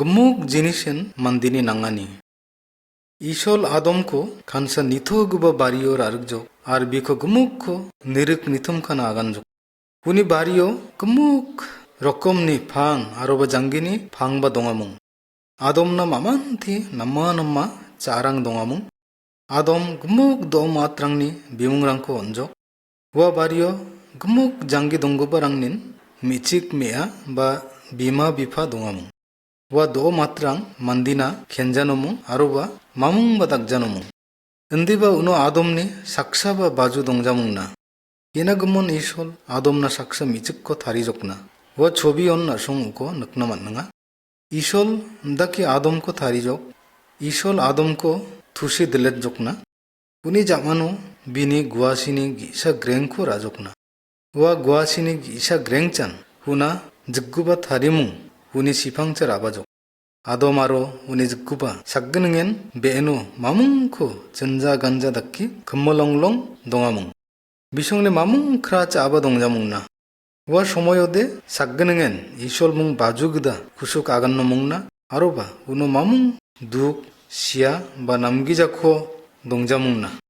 గమ్ముగ్ జనిషన్ మందిని నంగాని ఈశోల్ ఆదంకు ఖాన్సా నిథోగుబ బారియోర్ అరుగ్జో আর বিখো গমুকো নিরুক নিথম খানা আগানজো উনি বাড়িও গমুক রকমনি ফাং আরবা জাঙ্গিনি ফাং বা দঙামুং আদম না মামান্তি নাম্মা নাম্মা চারাং দঙামুং আদম গমুক দম আত্রাংনি বিমুং রাংকো অঞ্জক ওয়া বাড়িও গমুক জাঙ্গি দঙ্গবা রাংনিন মিচিক মেয়া বা বিমা বিফা দঙামুং ವ ದೋ ಮಾತ್ರಾಂ ಮಂದಿನ ಖೆಂಜನಮು ಅರುಬ ಮಾಮುಂಬ ತಗ್ಜನಮು ಇಂದಿಬ ಉನು ಆದೊಮ್ನಿ ಸಕ್ಷಬ ಬಾಜು ದೊಂಗ್ಜಮುಂಗ್ನ ಏನಗಮನ್ ಈಶೋಲ್ ಆದೊಮ್ನ ಸಕ್ಷ ಮಿಚಕ್ಕೊ ಥಾರಿಜೊಕ್ನ ವ ಛೋಬಿ ಒನ್ನ ಸುಂಗುಕೊ ನಕ್ನ ಮನ್ನಂಗ ಈಶೋಲ್ ದಕಿ ಆದೊಮ್ಕೊ ಥಾರಿಜೊಕ್ ಈಶೋಲ್ ಆದೊಮ್ಕೊ ಥುಸಿ ದಿಲೆಜ್ಜೊಕ್ನ ಉನಿ ಜಾಮಾನು ಬಿನಿ ಗುವಾಸಿನಿ ಗೀಸ ಗ್ರೆಂಕು ರಾಜೊಕ್ನ ವ ಗುವಾಸಿನಿ ಗೀಸ ಗ್ರೆಂಗ್ಚನ್ ಹುನ ಜಿಗ್ಗುಬ ಥಾರಿಮುಂಗ್ 우니 지팡절 아바족 아도마로 우니 즈쿠바 삭그능엔 베에노 마뭉코 전자 간자 닦기 금모롱롱 동아몽 미숑레 마뭉 크라짜 아바 동자몽나 우와 소모요데 삭그능엔 이솔몽 바주그다 구숙 아간노몽나 아로바 우노 마뭉 둑 시야 바 남기자코 동자몽나